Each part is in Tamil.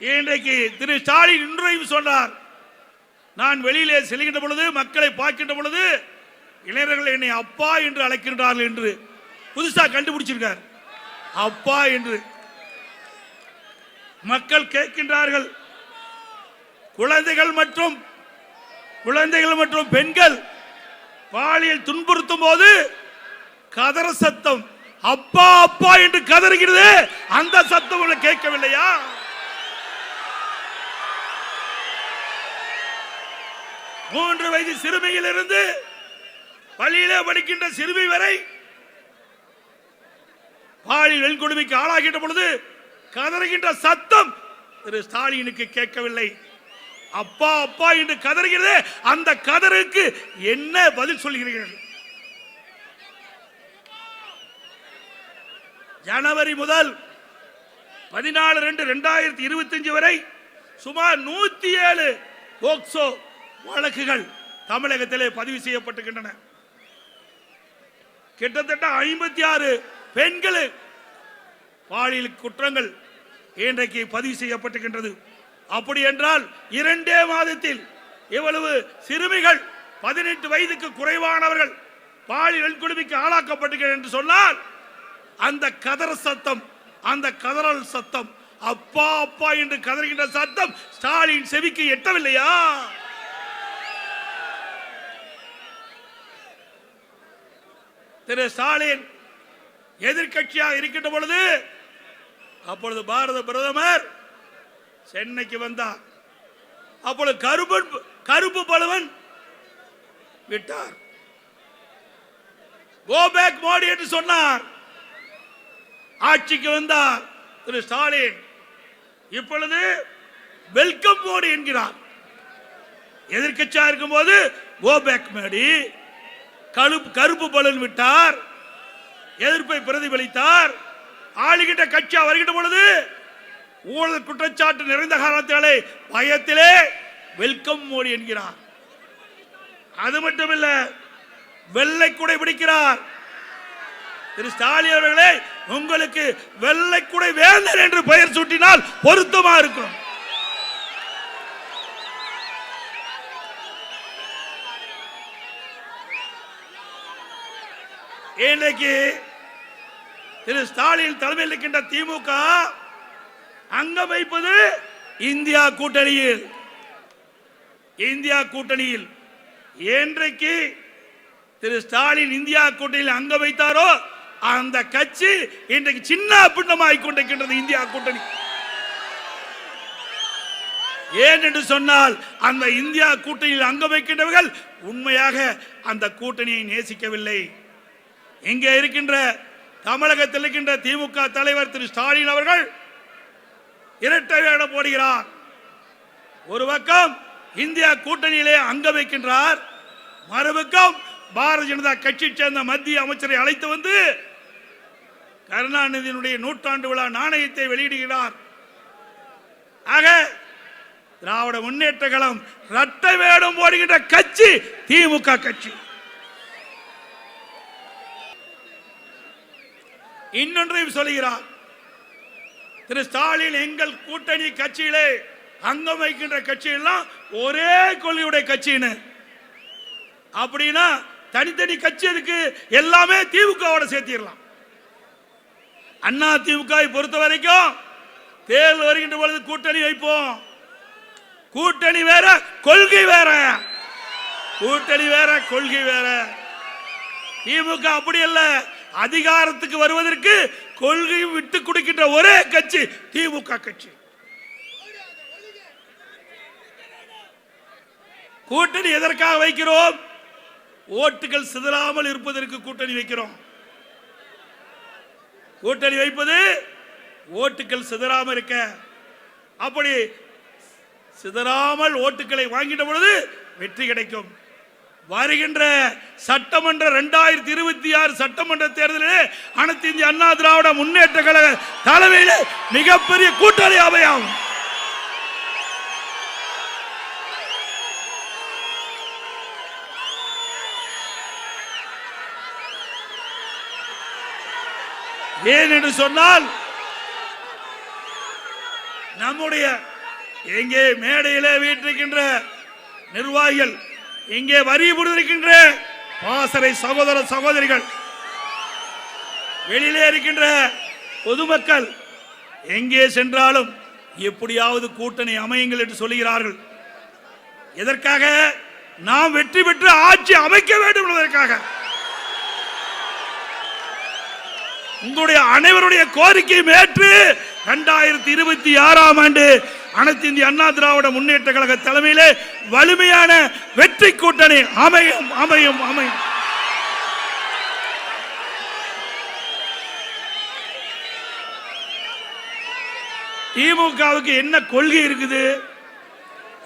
இன்றைக்கு திரு ஸ்டாலின் இன்றையும் சொன்னார். நான் வெளியிலே செல்கின்ற பொழுது மக்களை பார்க்கின்ற பொழுது இளைஞர்கள் என்னை அப்பா என்று அழைக்கின்றார்கள் என்று புதுசா கண்டுபிடிச்சிருக்கார். அப்பா என்று. மக்கள் கேட்கின்றார்கள் குழந்தைகள் மற்றும் குழந்தைகள் மற்றும் பெண்கள் பாலியல் துன்புறுத்தும் போது கதற சத்தம் அப்பா அப்பா என்று கதறுகிறது. அந்த சத்தம் கேட்கவில்லையா? மூன்று வயது சிறுமியிலிருந்து பள்ளியிலே படிக்கின்ற சிறுமி வரை பாலியல் வெண்கொடுமைக்கு ஆளாகின்ற பொழுது கதறுகின்ற சத்தம் திரு ஸ்டாலினுக்கு கேட்கவில்லை. அப்பா அப்பா என்று கதறுகிறது அந்த கதருக்கு என்ன பதில் சொல்கிறீர்கள்? ஜனவரி முதல் பதினாலு ரெண்டு ரெண்டாயிரத்தி இருபத்தி வரை சுமார் நூத்தி ஏழு போக்சோ வழக்குகள் தமிழகத்திலே பதிவு செய்யப்பட்டுகின்றன. கிட்டத்தட்ட ஐம்பத்தி ஆறு பெண்கள் பாலியல் குற்றங்கள் இன்றைக்கு பதிவு செய்யப்பட்டுகின்றது. அப்படி என்றால் இரண்டே மாதத்தில் இவ்வளவு சிறுமிகள் பதினெட்டு வயதுக்கு குறைவானவர்கள் பாலியல் கொடுமைக்கு ஆளாக்கப்பட்டுகள் என்று சொன்னால் அந்த கதற சத்தம் அந்த கதறல் சத்தம் அப்பா அப்பா என்று கதறுகின்ற சத்தம் ஸ்டாலின் செவிக்கு எட்டவில்லையா? திரு ஸ்டாலின் எதிர்கட்சியாக இருக்கின்ற பொழுது அப்பொழுது பாரத பிரதமர் சென்னைக்கு வந்தார். அப்பொழுது கருப்பன் கருப்பு பலவன் விட்டார். கோ பேக் மோடி என்று சொன்னார். ஆட்சிக்கு வந்தார் திரு ஸ்டாலின். இப்பொழுது வெல்கம் மோடி என்கிறார். எதிர்க்கட்சியா இருக்கும்போது கோ பேக் மோடி கருப்பு கருப்பு பலன் விட்டார். எதிர்ப்பை பிரதிபலித்தார். ஆளுகிட்ட கட்சி வருகின்ற பொழுது ஊழல் குற்றச்சாட்டு நிறைந்த காலத்திலே பயத்திலே வெல்கம் மோடி என்கிறார். அது மட்டுமில்ல வெள்ளை குடை பிடிக்கிறார். திரு ஸ்டாலின் அவர்களே உங்களுக்கு வெள்ளை குடை வேந்தர் என்று பெயர் சூட்டினால் பொருத்தமா இருக்கும்? இன்றைக்கு திரு ஸ்டாலின் தலைமையில் இருக்கின்ற திமுக அங்கம் வைப்பது இந்தியா கூட்டணியில். இந்தியா கூட்டணியில். என்றைக்கு திரு ஸ்டாலின் இந்தியா கூட்டணியில் அங்க வைத்தாரோ அந்த கட்சி இன்றைக்கு சின்ன பின்னமாய் கொண்டிருக்கின்றது இந்தியா கூட்டணி. ஏன் என்று சொன்னால் அந்த இந்தியா கூட்டணியில் அங்க வைக்கின்றவர்கள் உண்மையாக அந்த கூட்டணியை நேசிக்கவில்லை. இங்கே இருக்கின்ற தமிழகத்தில் இருக்கின்ற திமுக தலைவர் திரு ஸ்டாலின் அவர்கள் இரட்டை வேடம் போடுகிறார். ஒரு பக்கம் இந்தியா கூட்டணியிலே அங்க வைக்கின்றார். மறுபக்கம் பாரதிய ஜனதா கட்சி சேர்ந்த மத்திய அமைச்சரை அழைத்து வந்து கருணாநிதியினுடைய நூற்றாண்டு விழா நாணயத்தை வெளியிடுகிறார். ஆக திராவிட முன்னேற்ற கழகம் இரட்டை வேடம் போடுகின்ற கட்சி திமுக கட்சி. இன்னொன்றையும் சொல்கிறார் திரு ஸ்டாலின் எங்கள் கூட்டணி கட்சியிலே அங்கம் வைக்கின்ற கட்சி எல்லாம் ஒரே கொள்கையுடைய கட்சின்னு. அப்படின்னா தனித்தனி கட்சி இருக்கு எல்லாமே திமுகவோட சேர்த்திடலாம். அண்ணா திமுக பொறுத்த வரைக்கும் தேர்தல் வருகின்ற பொழுது கூட்டணி வைப்போம். கூட்டணி வேற கொள்கை வேற. கூட்டணி வேற கொள்கை வேற. திமுக அப்படி இல்லை அதிகாரத்துக்கு வருவதற்கு கொள்கையும் விட்டு கொடுக்கின்ற ஒரே கட்சி திமுக கட்சி. கூட்டணி எதற்காக வைக்கிறோம்? ஓட்டுகள் சிதறாமல் இருப்பதற்கு கூட்டணி வைக்கிறோம். கூட்டணி வைப்பது ஓட்டுகள் சிதறாமல் இருக்க. அப்படி சிதறாமல் ஓட்டுகளை வாங்கிட்ட பொழுது வெற்றி கிடைக்கும். வருகின்ற சட்டமன்ற இரண்டாயிரத்தி இருபத்தி ஆறு சட்டமன்ற தேர்தலில் அனைத்து இந்திய அண்ணா திராவிட முன்னேற்ற கழக தலைமையில் மிகப்பெரிய கூட்டணி அமையாகும் ஏன் என்று சொன்னால் நம்முடைய எங்கே மேடையிலே வீட்டிருக்கின்ற நிர்வாகிகள் இங்கே வரி புரிந்திருக்கின்ற பாசறை சகோதர சகோதரிகள் வெளியிலே இருக்கின்ற பொதுமக்கள் எங்கே சென்றாலும் எப்படியாவது கூட்டணி அமையுங்கள் என்று சொல்லுகிறார்கள். எதற்காக? நாம் வெற்றி பெற்று ஆட்சி அமைக்க வேண்டும் என்பதற்காக. உங்களுடைய அனைவருடைய கோரிக்கையும் ஏற்று இரண்டாயிரத்தி இருபத்தி ஆறாம் ஆண்டு அனைத்து இந்திய அண்ணா திராவிட முன்னேற்ற கழக தலைமையிலே வலிமையான வெற்றி கூட்டணி அமையும் அமையும் அமையும். திமுகவுக்கு என்ன கொள்கை இருக்குது?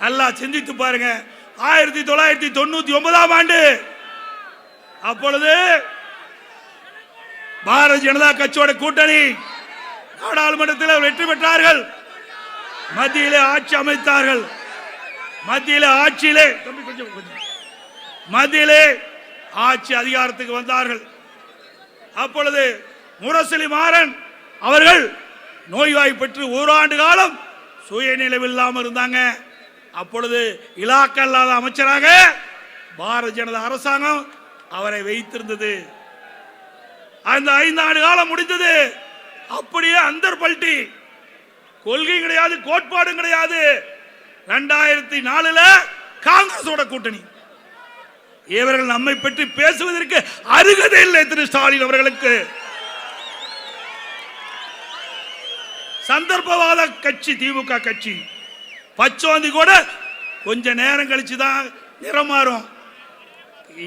நல்லா சிந்தித்து பாருங்க. ஆயிரத்தி தொள்ளாயிரத்தி தொண்ணூத்தி ஒன்பதாம் ஆண்டு. அப்பொழுது பாரதிய ஜனதா கட்சியோட கூட்டணி நாடாளுமன்றத்தில் வெற்றி பெற்றார்கள். மத்தியிலே ஆட்சி அமைத்தார்கள். மத்தியிலே ஆட்சியிலே தம்பி கொஞ்சம் கொஞ்சம். மத்தியிலே ஆட்சி அதிகாரத்துக்கு வந்தார்கள். அப்பொழுது முரசொலி மாறன் அவர்கள் நோய்வாய் பெற்று ஓராண்டு காலம் சுயநிலைவில்லாமல் இருந்தாங்க. அப்பொழுது இலாக்க இல்லாத அமைச்சராக பாரதிய ஜனதா அரசாங்கம் அவரை வைத்திருந்தது. அந்த ஐந்து ஆண்டு காலம் முடிந்தது. அப்படியே அந்தர் பல்ட்டி கொள்கை கிடையாது கோட்பாடும் கிடையாது. ரெண்டாயிரத்தி நாலுல காங்கிரஸோட கூட்டணி. இவர்கள் நம்மை பற்றி பேசுவதற்கு அருகதை இல்லை திரு ஸ்டாலின் அவர்களுக்கு. சந்தர்ப்பவாத கட்சி திமுக கட்சி. பச்சோந்தி கூட கொஞ்ச நேரம் கழிச்சு தான் நிறமாறும்.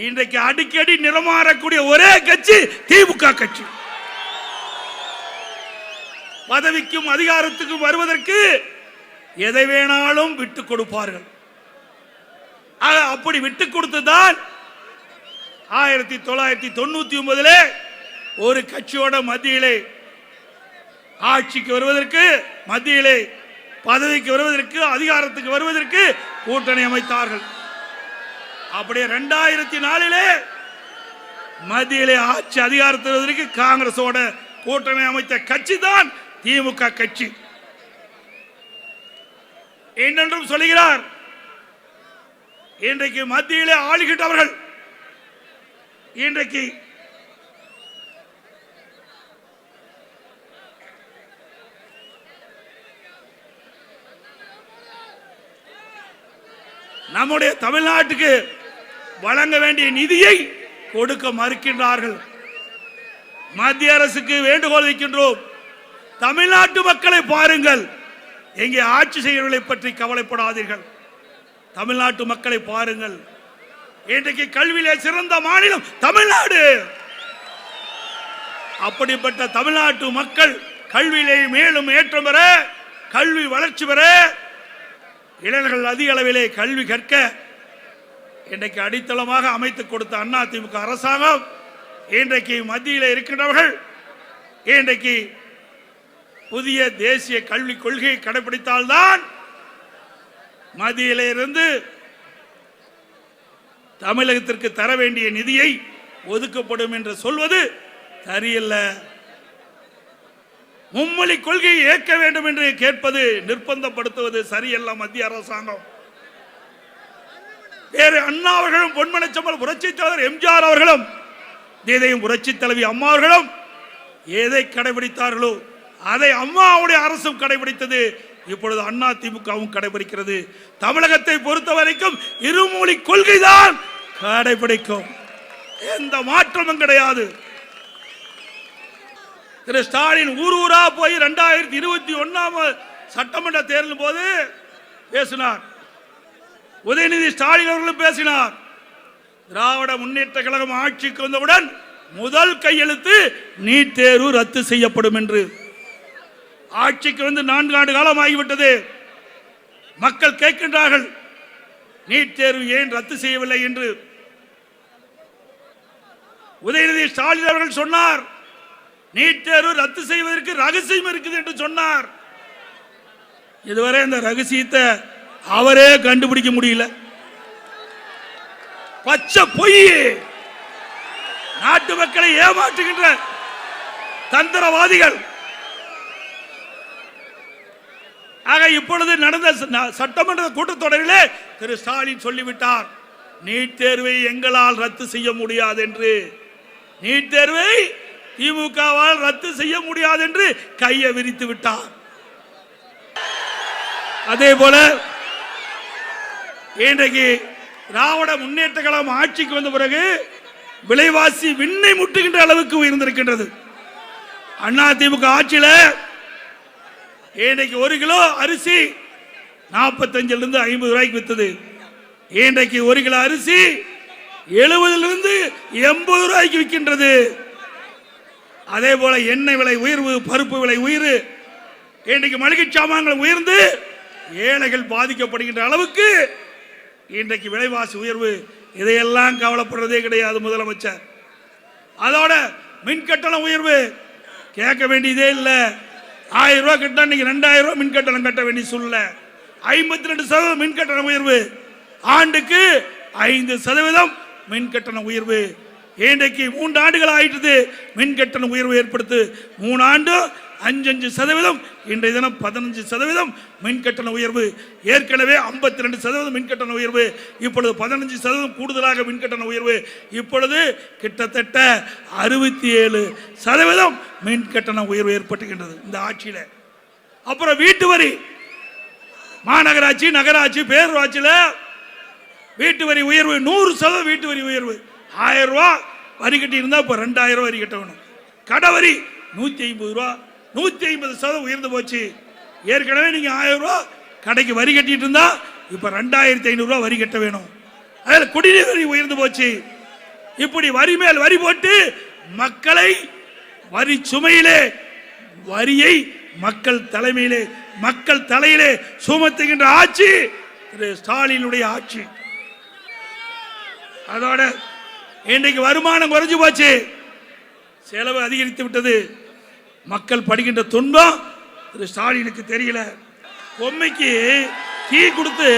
இன்றைக்கு அடிக்கடி நிறமாறக்கூடிய ஒரே கட்சி திமுக கட்சி. பதவிக்கும் அதிகாரத்துக்கும் வருவதற்கு எதை வேணாலும் விட்டு கொடுப்பார்கள். ஆக, அப்படி விட்டு கொடுத்துதான் ஆயிரத்தி தொள்ளாயிரத்தி தொண்ணூத்தி ஒன்பதுல ஒரு கட்சியோட மத்தியிலே ஆட்சிக்கு வருவதற்கு மத்தியிலே பதவிக்கு வருவதற்கு அதிகாரத்துக்கு வருவதற்கு கூட்டணி அமைத்தார்கள். அப்படியே ரெண்டாயிரத்தி நாலிலே மத்தியிலே ஆட்சி அதிகாரத்தில் வருவதற்கு காங்கிரஸோட கூட்டணி அமைத்த கட்சி தான் திமுக கட்சி. என்னென்றும் சொல்லுகிறார். இன்றைக்கு மத்தியிலே ஆளுகின்றவர்கள். இன்றைக்கு நம்முடைய தமிழ்நாட்டுக்கு வழங்க வேண்டிய நிதியை கொடுக்க மறுக்கின்றார்கள். மத்திய அரசுக்கு வேண்டுகோள் வைக்கின்றோம். தமிழ்நாட்டு மக்களை பாருங்கள். எங்கே ஆட்சி செய்கிறவர்களை பற்றி கவலைப்படாதீர்கள். தமிழ்நாட்டு மக்களை பாருங்கள். இன்றைக்கு கல்வியிலே சிறந்த மாநிலம் தமிழ்நாடு. அப்படிப்பட்ட தமிழ்நாட்டு மக்கள் கல்வியிலே மேலும் ஏற்றம் பெற கல்வி வளர்ச்சி பெற இளைஞர்கள் அதிக அளவிலே கல்வி கற்க இன்றைக்கு அடித்தளமாக அமைத்து கொடுத்த அண்ணா திமுக அரசாங்கம் இன்றைக்கு மத்தியில் இருக்கின்றவர்கள் இன்றைக்கு புதிய தேசிய கல்விக் கொள்கையை கடைபிடித்தால்தான் மத்தியிலே தமிழகத்திற்கு தர வேண்டிய நிதியை ஒதுக்கப்படும் என்று சொல்வது சரியல்ல. மும்மொழி கொள்கையை ஏற்க வேண்டும் என்று கேட்பது நிர்பந்தப்படுத்துவது சரியல்ல மத்திய அரசாங்கம். வேறு அண்ணா அவர்களும் பொன்மனச்சம்பல் புரட்சி தலைவர் எம்ஜிஆர் அவர்களும் இதையும் புரட்சி தலைவி அம்மா அவர்களும் எதை கடைபிடித்தார்களோ அதை அம்மாவுடைய அரசும் கடைபிடித்தது. இப்பொழுது அண்ணா திமுகவும் கடைபிடிக்கிறது. தமிழகத்தை பொறுத்த வரைக்கும் இருமொழி கொள்கைதான் கடைபிடிக்கும். எந்த மாற்றமும் கிடையாது. திரு ஸ்டாலின் ஊர் ஊரா போய் ரெண்டாயிரத்தி இருபத்தி ஒன்னாம் சட்டமன்ற தேர்தல் போது பேசினார். உதயநிதி ஸ்டாலின் அவர்களும் பேசினார். திராவிட முன்னேற்ற கழகம் ஆட்சிக்கு வந்தவுடன் முதல் கையெழுத்து நீட் தேர்வு ரத்து செய்யப்படும் என்று. ஆட்சிக்கு வந்து நான்கு ஆண்டு காலம் ஆகிவிட்டது மக்கள் கேட்கின்றார்கள் நீட் தேர்வு ஏன் ரத்து செய்யவில்லை? என்று. உதயநிதி ஸ்டாலின் அவர்கள் சொன்னார் நீட் தேர்வு ரத்து செய்வதற்கு ரகசியம் இருக்குது என்று சொன்னார். இதுவரை இந்த ரகசியத்தை அவரே கண்டுபிடிக்க முடியல. பச்சை பொய்! நாட்டு மக்களை ஏமாற்றுகின்ற தந்திரவாதிகள்! ஆக இப்பொழுது நடந்த ச- சட்டமன்ற கூட்டத்தொடரிலே திரு ஸ்டாலின் சொல்லிவிட்டார் நீட் தேர்வை எங்களால் ரத்து செய்ய முடியாது என்று நீட் தேர்வை திமுகவால் ரத்து செய்ய முடியாது என்று கையை விரித்து விட்டார். அதே போல இன்றைக்கு திராவிட முன்னேற்ற கழகம் ஆட்சிக்கு வந்த பிறகு விலைவாசி விண்ணை முட்டுகின்ற அளவுக்கு உயர்ந்திருக்கின்றது. அண்ணா திமுக ஆட்சியில் இன்றைக்கு ஒரு கிலோ அரிசி நாற்பத்தஞ்சிலிருந்து ஐம்பது ரூபாய்க்கு வித்தது. இன்றைக்கு ஒரு கிலோ அரிசி எழுபதுலிருந்து எண்பது ரூபாய்க்கு விற்கின்றது அதே போல எண்ணெய் விலை உயர்வு பருப்பு விலை உயிர். இன்றைக்கு மளிகை சாமான்கள் உயர்ந்து ஏழைகள் பாதிக்கப்படுகின்ற அளவுக்கு இன்றைக்கு விலைவாசி உயர்வு. இதையெல்லாம் கவலைப்படுறதே கிடையாது முதலமைச்சர். அதோட மின் கட்டணம் உயர்வு. கேட்க வேண்டியதே இல்லை. ஆயிரம் ரூபாய் கட்டினா நீங்க ரெண்டாயிரம் ரூபாய் மின் கட்டணம் கட்ட வேண்டிய சூழ்நிலை. ஐம்பத்தி ரெண்டு சதவீதம் மின் கட்டணம் உயர்வு. ஆண்டுக்கு ஐந்து சதவீதம் மின் கட்டணம் உயர்வு. இன்றைக்கு மூன்று ஆண்டுகள் ஆயிட்டது. மின் கட்டண உயர்வு ஏற்படுத்து. மூணு ஆண்டு அஞ்சஞ்சு சதவீதம் இன்றைய தினம் பதினஞ்சு சதவீதம் மின் கட்டண உயர்வு. ஏற்கனவே ஐம்பத்தி ரெண்டு சதவீதம் மின் கட்டண உயர்வு. இப்பொழுது பதினஞ்சு சதவீதம் கூடுதலாக மின் கட்டண உயர்வு. இப்பொழுது கிட்டத்தட்ட அறுபத்தி ஏழு சதவீதம் மின் கட்டண உயர்வு ஏற்பட்டுகின்றது இந்த ஆட்சியில். அப்புறம் வீட்டு வரி. மாநகராட்சி நகராட்சி பேரூராட்சியில் வீட்டு வரி உயர்வு நூறு சதவீதம் வீட்டு வரி உயர்வு. ஆயிரம் ரூபா வரி கட்டி இருந்தால் இப்போ ரெண்டாயிரம் ரூபா வரி கட்ட வேணும். கடை வரி நூற்றி ஐம்பது ரூபா. நூத்தி ஐம்பது சதவீதம் உயர்ந்து போச்சு. ஏற்கனவே நீங்க ஆயிரம் ரூபா கடைக்கு வரி கட்டிட்டு இருந்தா இப்ப ரெண்டாயிரத்தி ஐநூறு வரி கட்ட வேணும். அதில் குடிநீர் வரி உயர்ந்து போச்சு. இப்படி வரி மேல் வரி போட்டு மக்களை வரி சுமையிலே வரியை மக்கள் தலைமையிலே மக்கள் தலையிலே சுமத்துகின்ற ஆட்சி திரு ஸ்டாலினுடைய ஆட்சி. அதோட இன்றைக்கு வருமானம் குறைஞ்சு போச்சு. செலவு அதிகரித்து விட்டது. மக்கள் படுகின்ற துன்பம்? திரு ஸ்டாலினுக்கு தெரியல. பொம்மைக்கு தீ கொடுத்து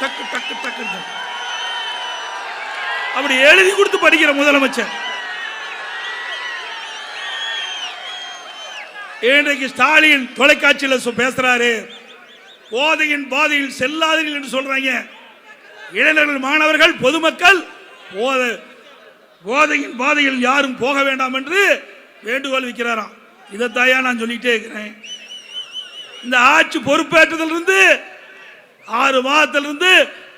டக்கு டக்கு டக்கு அப்படி எழுதி கொடுத்து படிக்கிற முதலமைச்சர். இன்றைக்கு ஸ்டாலின் தொலைக்காட்சியில் பேசுறாரு. போதையின் பாதையில் செல்லாதீர்கள் என்று சொல்றாங்க. இளைஞர்கள் மாணவர்கள் பொதுமக்கள் போத போதையின் பாதையில் யாரும் போக வேண்டாம் என்று வேண்டுகோள் வைக்கிறாராம் இதைத்தாயா நான் சொல்லிட்டே இருக்கிறேன். இந்த ஆட்சி பொறுப்பேற்றதிலிருந்து ஆறு மாதத்திலிருந்து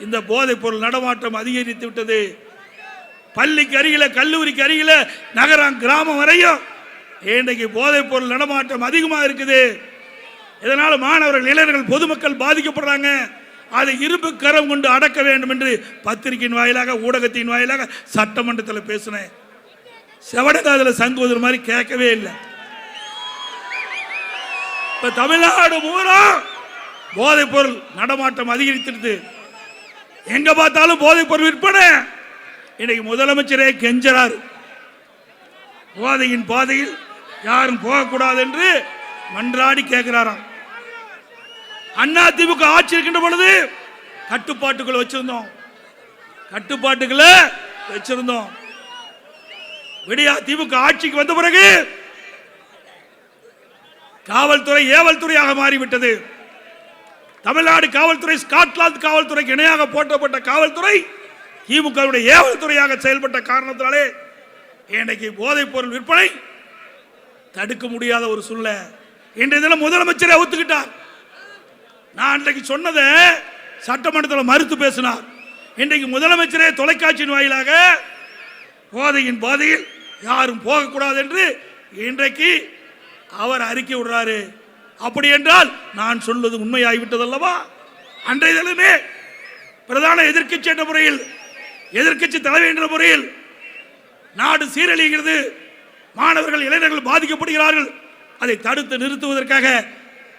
இந்த போதைப் பொருள் நடமாட்டம் அதிகரித்து விட்டது. பள்ளிக்கு அருகில கல்லூரிக்கு அருகில நகரம் கிராமம் வரையும் இன்றைக்கு போதைப் பொருள் நடமாட்டம் அதிகமாக இருக்குது. இதனால் மாணவர்கள் இளைஞர்கள் பொதுமக்கள் பாதிக்கப்படுறாங்க. அதை இரும்பு கரம் கொண்டு அடக்க வேண்டும் என்று பத்திரிகையின் வாயிலாக ஊடகத்தின் வாயிலாக சட்டமன்றத்தில் பேசினேன். செவடகாதுல சங்குவதர் மாதிரி கேட்கவே இல்லை. இப்ப தமிழ்நாடு பூரா போதைப் பொருள் நடமாட்டம் அதிகரித்திருது. எங்க பார்த்தாலும் போதைப் பொருள் விற்பனை. இன்னைக்கு முதலமைச்சரே கெஞ்சரார் போதையின் பாதையில் யாரும் போகக்கூடாது என்று மன்றாடி கேட்கிறாராம் அண்ணா திமுக ஆட்சி இருக்கின்ற பொழுது கட்டுப்பாட்டுக்குள்ள வச்சிருந்தோம். கட்டுப்பாட்டுக்குள்ள வச்சிருந்தோம். விடியா திமுக ஆட்சிக்கு வந்த பிறகு காவல்துறை ஏவல் துறையாக மாறிவிட்டது. தமிழ்நாடு காவல்துறை ஸ்காட்லாந்து காவல்துறைக்கு இணையாக போற்றப்பட்ட காவல்துறை திமுகவுடைய ஏவல் துறையாக செயல்பட்ட காரணத்தினாலே இன்றைக்கு போதைப் பொருள் விற்பனை தடுக்க முடியாத ஒரு சூழ்நிலை. இன்றைய தினம் முதலமைச்சரே ஒத்துக்கிட்டார் நான் அன்றைக்கு சொன்னதை சட்டமன்றத்தில் மறுத்து பேசினார். இன்றைக்கு முதலமைச்சரே தொலைக்காட்சியின் வாயிலாக போதையின் பாதையில் யாரும் போகக்கூடாது என்று இன்றைக்கு அவர் அறிக்கை விடுறாரு. அப்படி என்றால் நான் சொல்வது உண்மையாகிவிட்டதல்லவா? அன்றைய தினமே பிரதான எதிர்க்கட்சி என்ற முறையில் எதிர்க்கட்சி தலைவர் என்ற முறையில் நாடு சீரழிகிறது மாணவர்கள் இளைஞர்கள் பாதிக்கப்படுகிறார்கள். அதை தடுத்து நிறுத்துவதற்காக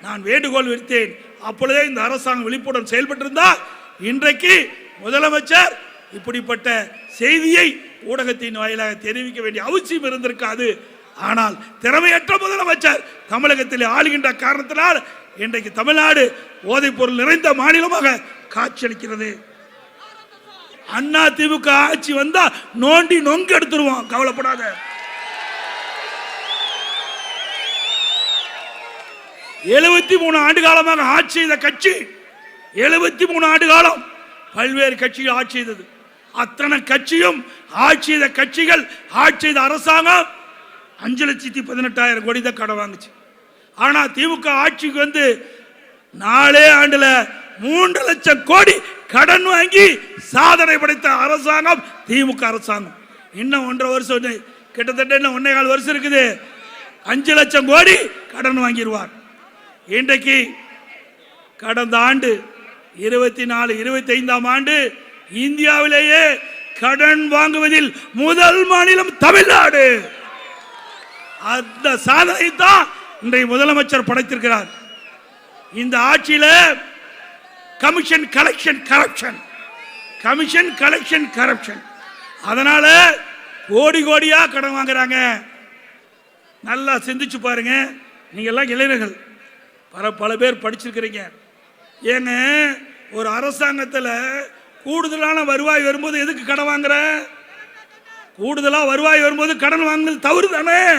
நான் வேண்டுகோள் விடுத்தேன். அப்பொழுதே இந்த அரசாங்கம் விழிப்புடன் செயல்பட்டிருந்தால் இன்றைக்கு முதலமைச்சர் இப்படிப்பட்ட செய்தியை ஊடகத்தின் வாயிலாக தெரிவிக்க வேண்டிய அவசியம் இருந்திருக்காது. ஆனால் திறமையற்ற முதலமைச்சர் தமிழகத்தில் ஆளுகின்ற காரணத்தினால் இன்றைக்கு தமிழ்நாடு போதைப் பொருள் நிறைந்த மாநிலமாக காட்சியளிக்கிறது. அண்ணா திமுக ஆட்சி வந்தா நோண்டி நொங்கு எடுத்துருவோம் கவலைப்படாத. எழுபத்தி மூணு ஆண்டு காலமாக ஆட்சி செய்த கட்சி எழுபத்தி மூணு ஆண்டு காலம் பல்வேறு கட்சிகள் ஆட்சி செய்தது. அத்தனை கட்சியும் ஆட்சி செய்த கட்சிகள் ஆட்சி செய்த அரசாங்கம் அஞ்சு லட்சத்தி பதினெட்டாயிரம் கோடி தான் கடன் வாங்குச்சு. ஆனா திமுக ஆட்சிக்கு வந்து நாலே ஆண்டுல மூன்று லட்சம் கோடி கடன் வாங்கி சாதனை படைத்த அரசாங்கம் திமுக அரசாங்கம். இன்னும் ஒன்றரை வருஷம் கிட்டத்தட்ட இன்னும் ஒன்னே கால் வருஷம் இருக்குது. அஞ்சு லட்சம் கோடி கடன் வாங்கிடுவார் இன்றைக்கு கடந்த ஆண்டு இருபத்தி நாலு இருபத்தி ஐந்தாம் ஆண்டு இந்தியாவிலேயே கடன் வாங்குவதில் முதல் மாநிலம் தமிழ்நாடு. அந்த சாதனை தான் இன்றைய முதலமைச்சர் படைத்திருக்கிறார். இந்த ஆட்சியில் commission collection corruption commission collection corruption அதனால கோடி கோடியா கடன் வாங்குறாங்க. நல்லா சிந்திச்சு பாருங்க. நீங்க எல்லாம் இளைஞர்கள். பல பல பேர் படிச்சிருக்கிறீங்க. ஏங்க ஒரு அரசாங்கத்தில் கூடுதலான வருவாய் வரும்போது எதுக்கு கடன் வாங்குற? கூடுதலாக வருவாய் வரும்போது கடன் வாங்குறது தவறு தானே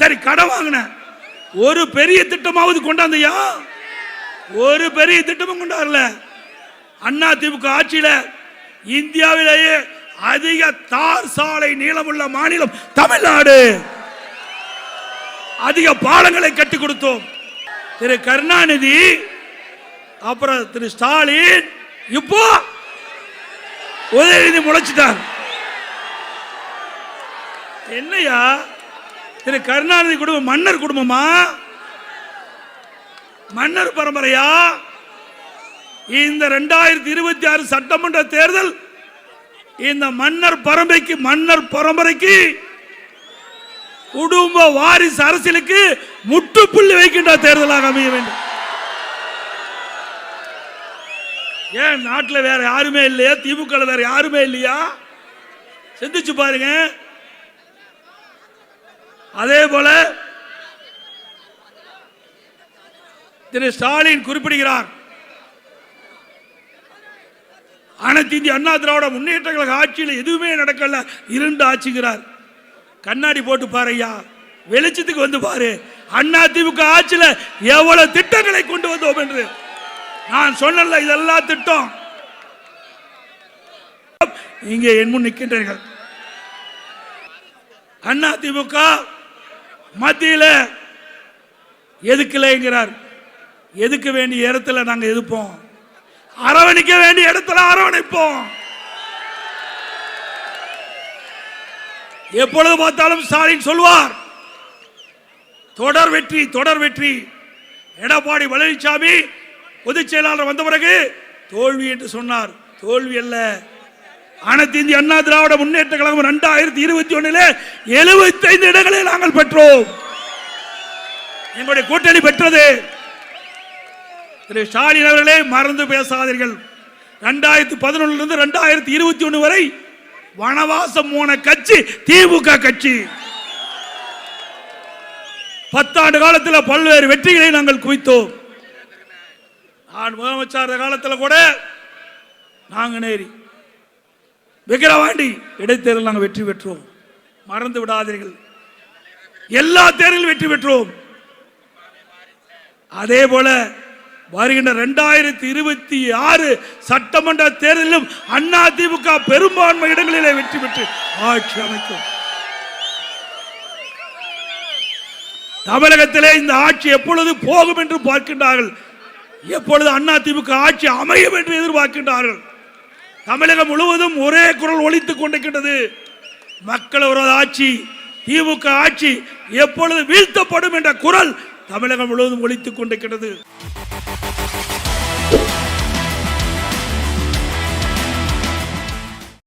சரி கடன் வாங்கின ஒரு பெரிய திட்டமாவது கொண்டாந்தையா? ஒரு பெரிய திட்டமும் கொண்டாடல. அண்ணா திமுக ஆட்சியில இந்தியாவிலேயே அதிக தார் சாலை நீளமுள்ள மாநிலம் தமிழ்நாடு. அதிக பாலங்களை கட்டி கொடுத்தோம். திரு கருணாநிதி அப்புறம் திரு ஸ்டாலின் இப்போ உதயநிதி முளைச்சிட்டார். என்னையா? திரு கருணாநிதி குடும்பம் மன்னர் குடும்பமா? மன்னர் பரம்பரையா? இந்த ரெண்டாயிரத்தி இருபத்தி ஆறு சட்டமன்ற தேர்தல் இந்த மன்னர் பரம்பரைக்கு மன்னர் பரம்பரைக்கு குடும்ப வாரிசு அரசியலுக்கு முற்றுப்புள்ளி வைக்கின்ற தேர்தலாக அமைய வேண்டும். ஏன் நாட்டில் வேற யாருமே இல்லையா? திமுக வேற யாருமே இல்லையா? சிந்திச்சு பாருங்க. அதே போல திரு ஸ்டாலின் குறிப்பிடுகிறார் அனைத்து இந்திய அண்ணா திராவிட முன்னேற்ற கழக ஆட்சியில் எதுவுமே நடக்கல இருண்டு ஆட்சிங்கிறார் கண்ணாடி போட்டு பாருயா வெளிச்சத்துக்கு வந்து பாரு அண்ணா திமுக ஆட்சியில் எவ்வளவு திட்டங்களை கொண்டு வந்தோம் என்று. நான் சொன்னல இதெல்லாம் திட்டம். இங்கே என் முன் நிற்கின்றீர்கள். அண்ணா திமுக மத்தியில் எதுக்கலைங்கிறார்? எதுக்க வேண்டிய இடத்துல நாங்கள் எதுப்போம்? அரவணிக்க வேண்டிய இடத்துல அரவணைப்போம். எப்பொழுது பார்த்தாலும் ஸ்டாலின் சொல்வார் தொடர் வெற்றி தொடர் வெற்றி. எடப்பாடி பழனிசாமி பொதுச் செயலாளர் வந்த பிறகு தோல்வி என்று சொன்னார். தோல்வி அல்ல. அனைத்து இந்திய அண்ணா திராவிட முன்னேற்ற கழகம் இரண்டாயிரத்தி இருபத்தி ஒன்னிலே எழுபத்தைந்து இடங்களை நாங்கள் பெற்றோம். எங்களுடைய கூட்டணி பெற்றது. திரு ஸ்டாலின் அவர்களே மறந்து பேசாதீர்கள். ரெண்டாயிரத்தி பதினொன்னுல இருந்து ரெண்டாயிரத்தி இருபத்தி ஒன்று வரை வனவாசம் போன கட்சி திமுக கட்சி. பத்தாண்டு காலத்தில் பல்வேறு வெற்றிகளை நாங்கள் குவித்தோம். நான் முதலமைச்சர் காலத்தில் கூட நாங்கள் நேரி விக்கிரவாண்டி இடைத்தேர்தல் நாங்கள் வெற்றி பெற்றோம். மறந்து விடாதீர்கள். எல்லா தேர்தலும் வெற்றி பெற்றோம். அதே போல வருகின்ற ரெண்டாயிரத்தி இருபத்தி ஆறு சட்டமன்ற தேர்தலிலும் அண்ணா திமுக பெரும்பான்மை இடங்களிலே வெற்றி பெற்று ஆட்சி அமைக்கும் தமிழகத்திலே இந்த ஆட்சி எப்பொழுது போகும் என்று பார்க்கின்றார்கள். எப்பொழுது அண்ணா திமுக ஆட்சி அமையும் என்று எதிர்பார்க்கின்றார்கள். தமிழகம் முழுவதும் ஒரே குரல் ஒழித்துக் கொண்டிருக்கின்றது. மக்கள் விரோத ஆட்சி திமுக ஆட்சி எப்பொழுது வீழ்த்தப்படும் என்ற குரல் தமிழகம் முழுவதும் ஒழித்துக் கொண்டிருக்கிறது